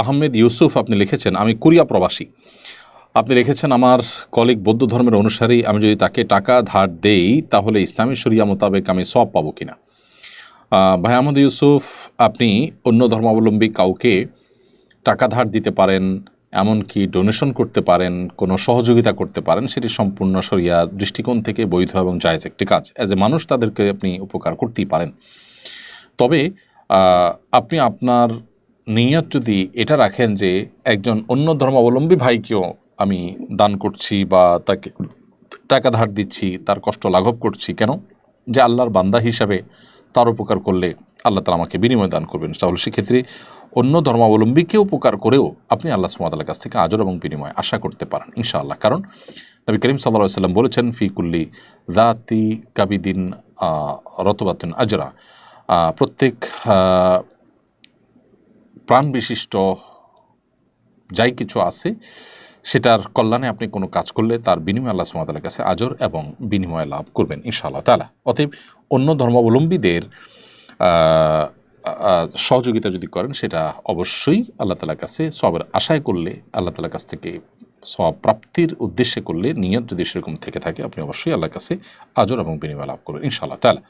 আহমেদ ইউসুফ আপনি লিখেছেন, আমি কোরিয়া প্রবাসী। আপনি লিখেছেন, আমার কলিগ বৌদ্ধ ধর্মের অনুসারী, আমি যদি তাকে টাকা ধার দেই, তাহলে ইসলামী শরিয়া মোতাবেক আমি সব পাবো কিনা? ভাই আহমদ ইউসুফ, আপনি অন্য ধর্মাবলম্বী কাউকে টাকা ধার দিতে পারেন, এমনকি ডোনেশন করতে পারেন, কোনো সহযোগিতা করতে পারেন, সেটি সম্পূর্ণ সরিয়া দৃষ্টিকোণ থেকে বৈধ এবং জায়জ একটি কাজ। অ্যাজ এ মানুষ, তাদেরকে আপনি উপকার করতেই পারেন। তবে আপনি আপনার নিয়ত যদি এটা রাখেন যে একজন অন্য ধর্মাবলম্বী ভাইকেও আমি দান করছি বা তাকে টাকা ধার দিচ্ছি, তার কষ্ট লাঘব করছি, কেন? যে আল্লাহর বান্দা হিসাবে তার উপকার করলে আল্লাহ তালা আমাকে বিনিময় দান করবেন। তাহলে সেক্ষেত্রে অন্য ধর্মাবলম্বীকে উপকার করেও আপনি আল্লাহ সুমাতার কাছ থেকে আজর এবং বিনিময় আশা করতে পারেন, ইনশাআল্লাহ। কারণ নবী করিম সাল্লাহ সাল্লাম বলেছেন, ফি কুল্লি দাতি কাবিদিন রতবাতিন আজরা। প্রত্যেক প্রাণ বিশিষ্ট যাই কিছু আছে, সেটার কল্যাণে আপনি কোনো কাজ করলে তার বিনিময় আল্লাহ সুমাতার কাছে আজর এবং বিনিময় লাভ করবেন ইনশাআল্লাহ তালা অতএব অন্য ধর্মাবলম্বীদের সহযোগিতা যদি করেন, সেটা অবশ্যই আল্লাহ তালার কাছে সবের আশায় করলে, আল্লাহ তালার কাছ থেকে সব প্রাপ্তির উদ্দেশ্যে করলে, নিয়ত যদি সেরকম থেকে থাকে, আপনি অবশ্যই আল্লাহর কাছে আজর এবং বিনিময় লাভ করবেন ইনশাআল্লাহ তালা